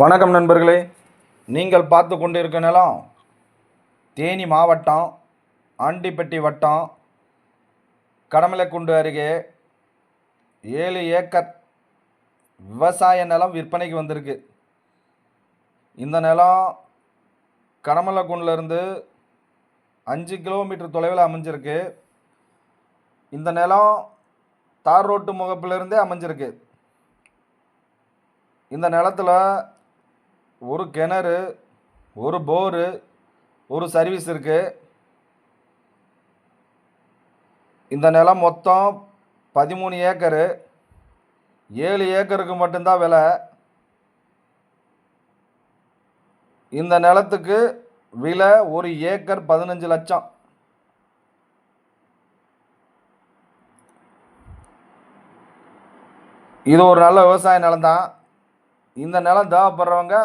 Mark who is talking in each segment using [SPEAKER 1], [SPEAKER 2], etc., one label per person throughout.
[SPEAKER 1] வணக்கம் நண்பர்களே. நீங்கள் பார்த்து கொண்டிருக்க நிலம் தேனி மாவட்டம் ஆண்டிப்பட்டி வட்டம் கடமலைக்குண்டு அருகே ஏழு ஏக்கர் விவசாய நிலம் விற்பனைக்கு வந்திருக்கு. இந்த நிலம் கடமலைக்குண்டிலிருந்து அஞ்சு கிலோமீட்டர் தொலைவில் அமைஞ்சிருக்கு. இந்த நிலம் தார் ரோட்டு முகப்பிலிருந்தே அமைஞ்சிருக்கு. இந்த நிலத்தில் ஒரு கிணறு ஒரு போரு ஒரு சர்வீஸ் இருக்குது இந்த நிலம் மொத்தம் பதிமூணு ஏக்கரு. ஏழு ஏக்கருக்கு மட்டும்தான் விலை. இந்த நிலத்துக்கு விலை ஒரு ஏக்கர் பதினஞ்சு லட்சம். இது ஒரு நல்ல விவசாய நிலம்தான். இந்த நிலம் தேவைப்படுறவங்க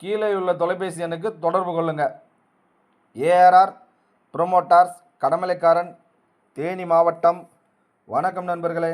[SPEAKER 1] கீழே உள்ள தொலைபேசி எண்ணுக்கு தொடர்பு கொள்ளுங்கள் ஏஆர்ஆர் ப்ரொமோட்டார்ஸ் கடமலைக்காரன் தேனி மாவட்டம். வணக்கம் நண்பர்களே.